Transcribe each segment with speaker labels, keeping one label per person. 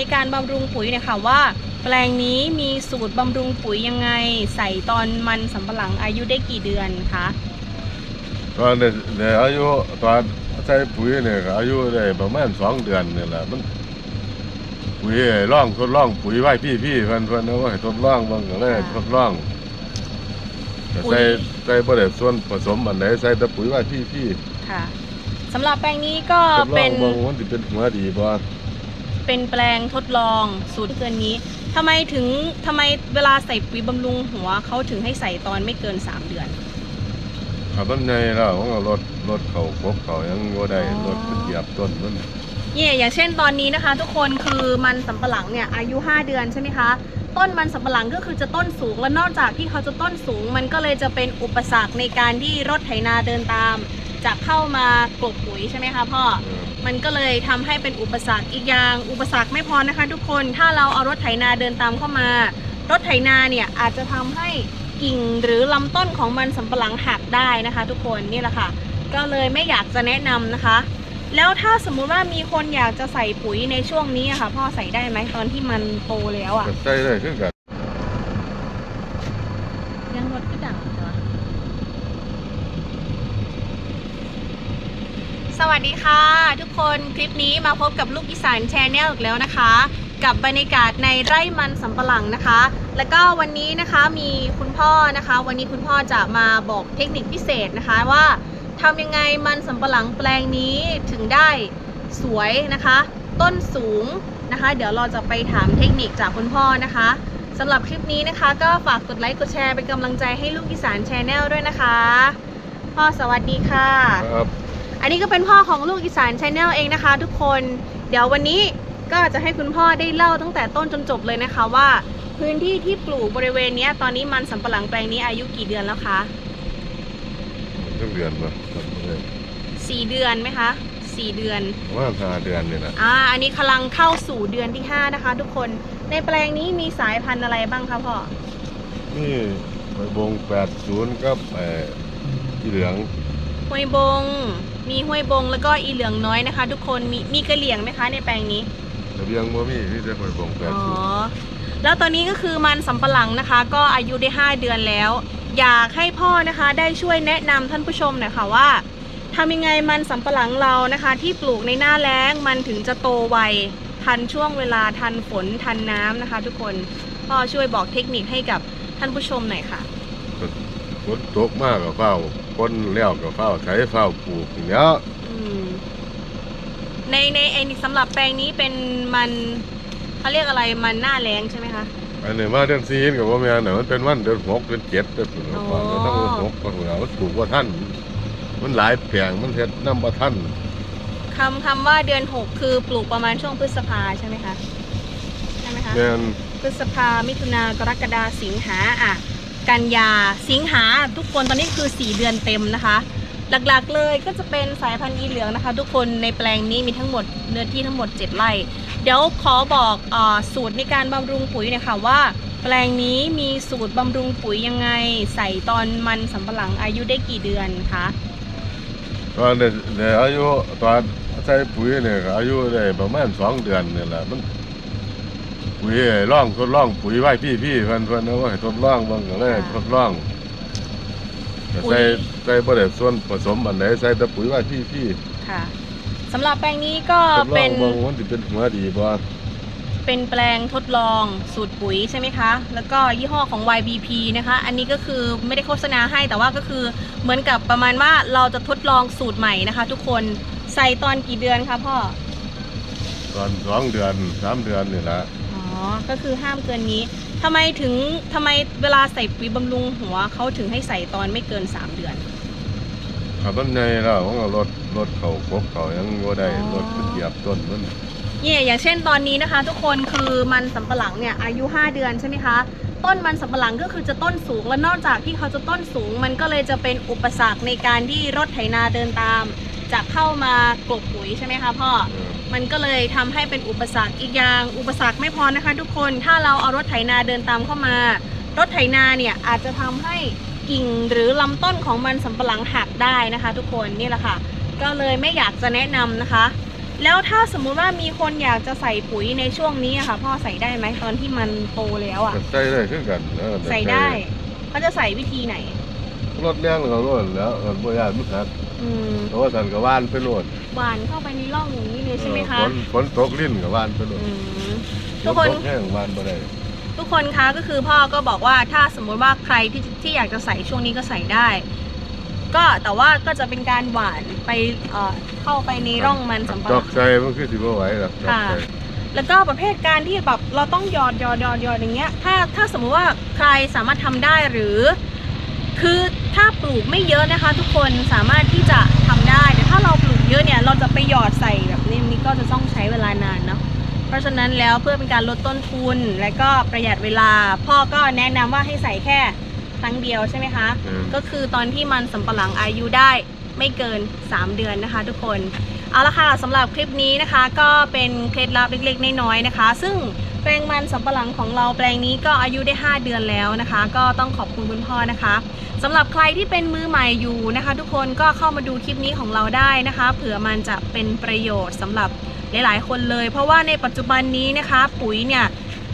Speaker 1: ในการบำรุงปุ๋ยเนี่ยค่ะว่า แปลงนี้มีสูตรบำรุงปุ๋ยยังไง ใส่ตอนมันสำปะหลังอายุได้กี่เดือนคะ
Speaker 2: ตอนเนี่ยเนี่ยอายุตอนใส่ปุ๋ยเนี่ยก็อายุได้ประมาณสองเดือนนี่แหละมันปุ๋ยร่องทดลองปุ๋ยไว้พี่พี่ๆเพิ่นเพิ่นเอาไว้ทดลองเบางก็เลยทดลองก็ใส่ใส่บ่ได้ส่วนผสมอันไหนใส่แต่ปุ๋ยไว้พี่พี่
Speaker 1: ค่ะสำหรับแปลงนี้ก็
Speaker 2: ๆทดล
Speaker 1: เป็
Speaker 2: อง
Speaker 1: น
Speaker 2: เบางมันสิเป็นหัวดีบ่
Speaker 1: เป็นแปลงทดลองสูตรเกินนี้ทำไมถึงทำไมเวลาใส่ปุ๋ยบำรุงหัวเขาถึงให้ใส่ตอนไม่เกิน 3 เดือน
Speaker 2: ถ้ามันใหญ่แล้วมันก็ลดลดเขาพบเขายังบ่ได้
Speaker 1: อ๋อ
Speaker 2: ลดมันเหยียบต้นมัน
Speaker 1: เนี่ยอย่างเช่นตอนนี้นะคะ ทุกคนคือมันสำปะหลังเนี่ยอายุ 5 เดือนใช่ไหมคะ ต้นมันสำปะหลังก็คือจะต้นสูง และนอกจากที่เขาจะต้นสูง มันก็เลยจะเป็นอุปสรรคในการที่รถไถนาเดินตาม จะเข้ามากลบปุ๋ยใช่ไหมคะพ่อ
Speaker 2: เออ
Speaker 1: มันก็เลยทำให้เป็นอุปสรรคอีกอย่าง อุปสรรคไม่พอนะคะ ทุกคนถ้าเราเอารถไถนาเดินตามเข้ามา รถไถนาเนี่ยอาจจะทำให้กิ่งหรือลำต้นของมันสำปะหลังหักได้นะคะ ทุกคนนี่แหละค่ะ ก็เลยไม่อยากจะแนะนำนะคะ แล้วถ้าสมมุติว่ามีคนอยากจะใส่ปุ๋ยในช่วงนี้อะค่ะ พ่อใส่ได้ไหมตอนที่มันโตแล้วอะ
Speaker 2: ก็ใส่ได้คือกัน
Speaker 1: ยังรถก็ดังเหรอ สวัสดีค่ะ ทุกคนคลิปนี้มาพบกับลูกอีสานแชนแนลอีกแล้วนะคะ กับบรรยากาศในไร่มันสำปะหลังนะคะ แล้วก็วันนี้นะคะมีคุณพ่อนะคะ วันนี้คุณพ่อจะมาบอกเทคนิคพิเศษนะคะว่าทำยังไงมันสำปะหลังแปลงนี้ถึงได้สวยนะคะ ต้นสูงนะคะ เดี๋ยวเราจะไปถามเทคนิคจากคุณพ่อนะคะสำหรับคลิปนี้นะคะ ก็ฝากกดไลค์กดแชร์เป็นกำลังใจให้ลูกอีสานแชนแนลด้วยนะคะ พ่อสวัสดีค่ะ
Speaker 2: ครับ
Speaker 1: อันนี้ก็เป็นพ่อของลูกอีสานชาแนลเองนะคะ ทุกคน เดี๋ยววันนี้ก็จะให้คุณพ่อได้เล่าตั้งแต่ต้นจนจบเลยนะคะว่า พื้นที่ที่ปลูกบริเวณเนี้ยตอนนี้มันสำปะหลังแปลงนี้อายุกี่เดือนแล้วคะ
Speaker 2: ทุกเดือนมาครับ
Speaker 1: สี่เดือนไหมคะสี่เดือน
Speaker 2: ประมาณห้าเดือนนี่แหละ
Speaker 1: อ่าอันนี้กำลังเข้าสู่เดือนที่5นะคะ ทุกคนในแปลงนี้มีสายพันธุ์อะไรบ้างคะพ่อ
Speaker 2: นี่ใบวงแปดศูนย์กับเอ่อที่เหลือง
Speaker 1: ห้วยบง มีห้วยบงแล้วก็อีเหลืองน้อยนะคะ ทุกคนมีมีกระเหลี่ยงไหมคะในแปลงนี้
Speaker 2: ระเบียงบ่มีที่จะใบวงแปด
Speaker 1: อ๋อ
Speaker 2: ศูนย์
Speaker 1: แล้วตอนนี้ก็คือมันสำปะหลังนะคะ ก็อายุได้ 5 เดือนแล้ว อยากให้พ่อนะคะได้ช่วยแนะนำท่านผู้ชมหน่อยค่ะว่าทำยังไงมันสำปะหลังเรานะคะ ที่ปลูกในหน้าแล้งมันถึงจะโตไวทันช่วงเวลาทันฝนทันน้ำนะคะ ทุกคนพ่อช่วยบอกเทคนิคให้กับท่านผู้ชมหน่อยค่ะ
Speaker 2: ฝนตกมากกับเฝ้าคนแล้วกับเฝ้าใช้เฝ้าปลูกอย่างเงี้ย
Speaker 1: อืมในในไอ้นี่สำหรับแปลงนี้เป็นมันเขาเรียกอะไรมันหน้าแรงใช่ไหมคะ
Speaker 2: อันนี้มาเดือนสี่กับว่าแม่นน่ะมันเป็นวันเดือนหกเดือนเจ็ดเดือนสุด
Speaker 1: อ๋อ
Speaker 2: ก่อนต้องเดือนหกก็หัวมันปลูกว่าท่าน มันหลายแผงมันเฮ็ดน้ำบ่ท่าน
Speaker 1: คำคำว่าเดือน6คือปลูกประมาณช่วงพฤษภาใช่ไหมคะใช่ไหมคะ
Speaker 2: แม่น
Speaker 1: พฤษภามิถุนากรกฎาสิงหาอะ กันยาสิงหาทุกคนตอนนี้คือ 4 เดือนเต็มนะคะ หลักๆเลยก็จะเป็นสายพันธุ์อีเหลืองนะคะ ทุกคนในแปลงนี้มีทั้งหมดเนื้อที่ทั้งหมด 7 ไร่ เดี๋ยวขอบอกอสูตรในการบำรุงปุ๋ยน่ยค่ะว่าแปลงนี้มีสูตรบำรุงปุ๋ยยังไง ใส่ตอนมันสำปะหลังอายุได้กี่เดือนคะ
Speaker 2: ตอนเนี่ยเนี่ยอายุตอนใส่ปุ๋ยเนี่ยอายุได้ประมาณสองเดือนนี่แหละมัน ปุ๋ยร่องทดลองปุ๋ยไว้พี่พี่ๆเพิ่นเพิ่นเอาไว้ทดลองเบางก็เลยทดลองก็ใส่ใส่บ่ได้ส่วนผสมอันไหนใส่แต่ปุ๋ยไว้พี่พี่
Speaker 1: ค่ะสำหรับแปลงนี้ก็
Speaker 2: ๆทดล
Speaker 1: เป็
Speaker 2: อง
Speaker 1: น
Speaker 2: เบางมันสิเป็นหัวดีบ่
Speaker 1: เป็นแปลงทดลองสูตรปุ๋ยใช่ไหมคะ แล้วก็ยี่ห้อของ YBP นะคะ อันนี้ก็คือไม่ได้โฆษณาให้แต่ว่าก็คือเหมือนกับประมาณว่าเราจะทดลองสูตรใหม่นะคะ ทุกคนใส่ตอนกี่เดือนคะพ่อ
Speaker 2: ตอนสองเดือนสามเดือนนี่ละ
Speaker 1: อ๋อ ก็คือห้ามเกินนี้ทำไมถึงทำไมเวลาใส่ปุ๋ยบำรุงหัวเขาถึงให้ใส่ตอนไม่เกิน 3 เดือน
Speaker 2: ถ้ามันใหญ่แล้วมันก็ลดลดเขาพบเขายังบ่ได้
Speaker 1: อ๋อ
Speaker 2: ลดมันเหยียบต้นมัน
Speaker 1: เนี่ยอย่างเช่นตอนนี้นะคะ ทุกคนคือมันสำปะหลังเนี่ยอายุ 5 เดือนใช่ไหมคะ ต้นมันสำปะหลังก็คือจะต้นสูงและนอกจากที่เขาจะต้นสูง มันก็เลยจะเป็นอุปสรรคในการที่รถไถนาเดินตาม จะเข้ามากลบปุ๋ยใช่ไหมคะพ่อ
Speaker 2: เออ
Speaker 1: มันก็เลยทำให้เป็นอุปสรรคอีกอย่าง อุปสรรคไม่พอนะคะทุกคนถ้าเราเอารถไถนาเดินตามเข้ามา รถไถนาเนี่ยอาจจะทำให้กิ่งหรือลำต้นของมันสำปะหลังหักได้นะคะ ทุกคนนี่แหละค่ะ ก็เลยไม่อยากจะแนะนำนะคะ แล้วถ้าสมมุติว่ามีคนอยากจะใส่ปุ๋ยในช่วงนี้อะค่ะ พ่อใส่ได้ไหมตอนที่มันโตแล้วอะ
Speaker 2: ก็ใส่ได้คือกันนะ
Speaker 1: ใส่ได้เขาจะใส่วิธีไหน
Speaker 2: รถเลี้ยงก็รถแล้วรถบ่ยานมันหัก
Speaker 1: อืม
Speaker 2: เพราะว่าสันก็ว่านไปโลด
Speaker 1: หวานเข้าไปในร่องอย่างนี้เลยใช่ไหมคะ
Speaker 2: ฝนฝนตกลิ้นก็ว่านไปโลด
Speaker 1: อืม ทุกคน
Speaker 2: ฝตกแห้งว่านบ่ได้
Speaker 1: ทุกคนคะก็คือพ่อก็บอกว่าถ้าสมมุติว่าใครที่ที่อยากจะใส่ช่วงนี้ก็ใส่ได้ ก็แต่ว่าก็จะเป็นการหวานไปเอ่อเข้าไปในร่องมันสำปะห
Speaker 2: จ
Speaker 1: ลั
Speaker 2: อก
Speaker 1: ง
Speaker 2: ใส่มันคือสิบ่ไหวหรอกจอก
Speaker 1: ค่ะ
Speaker 2: ใส่
Speaker 1: แล้วก็ประเภทการที่แบบเราต้องหยอดหยอดหยอดหยอดอย่างเงี้ยถ้าถ้าสมมุติว่าใครสามารถทำได้หรือ คือถ้าปลูกไม่เยอะนะคะ ทุกคนสามารถที่จะทำได้ แต่ถ้าเราปลูกเยอะเนี่ยเราจะไปหยอดใส่แบบนี้นี่ก็จะต้องใช้เวลานานเนาะเพราะฉะนั้นแล้วเพื่อเป็นการลดต้นทุนและก็ประหยัดเวลา พ่อก็แนะนำว่าให้ใส่แค่ครั้งเดียวใช่ไหมคะ
Speaker 2: เออ
Speaker 1: ก็คือตอนที่มันสำปะหลังอายุได้ไม่เกิน 3 เดือนนะคะ ทุกคน เอาละค่ะสำหรับคลิปนี้นะคะ ก็เป็นเคล็ดลับเล็กๆน้อยๆนะคะ ซึ่ง แปลงมันสำปะหลังของเราแปลงนี้ก็อายุได้ 5 เดือนแล้วนะคะ ก็ต้องขอบคุณคุณพ่อนะคะสำหรับใครที่เป็นมือใหม่อยู่นะคะ ทุกคนก็เข้ามาดูคลิปนี้ของเราได้นะคะ เผื่อมันจะเป็นประโยชน์สำหรับหลายๆ คนเลย เพราะว่าในปัจจุบันนี้นะคะ ปุ๋ยเนี่ย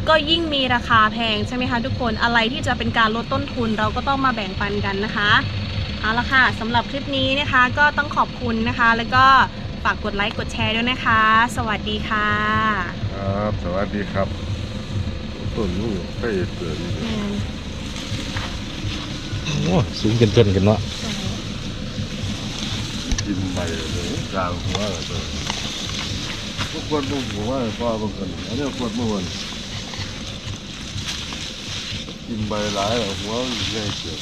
Speaker 1: ก็ยิ่งมีราคาแพงใช่ไหมคะทุกคนอะไรที่จะเป็นการลดต้นทุนเราก็ต้องมาแบ่งปันกันนะคะเอาละค่ะสำหรับคลิปนี้นะคะก็ต้องขอบคุณนะคะ แล้วก็ ฝากกดไลค์กดแชร์ด้วยนะคะ สวัสดีค่ะ
Speaker 2: ครับสวัสดีครับต้นนู้นใส่เสืออยู่
Speaker 3: โอ้สูงเกินเกินกันเนาะ
Speaker 2: กินใบเลยกลางหัวเลยพวกคนพวกหัวพ่อบางคนอันนี้คนเมื่อวันกินใบหลายแล้วหัวใหญ่เกิน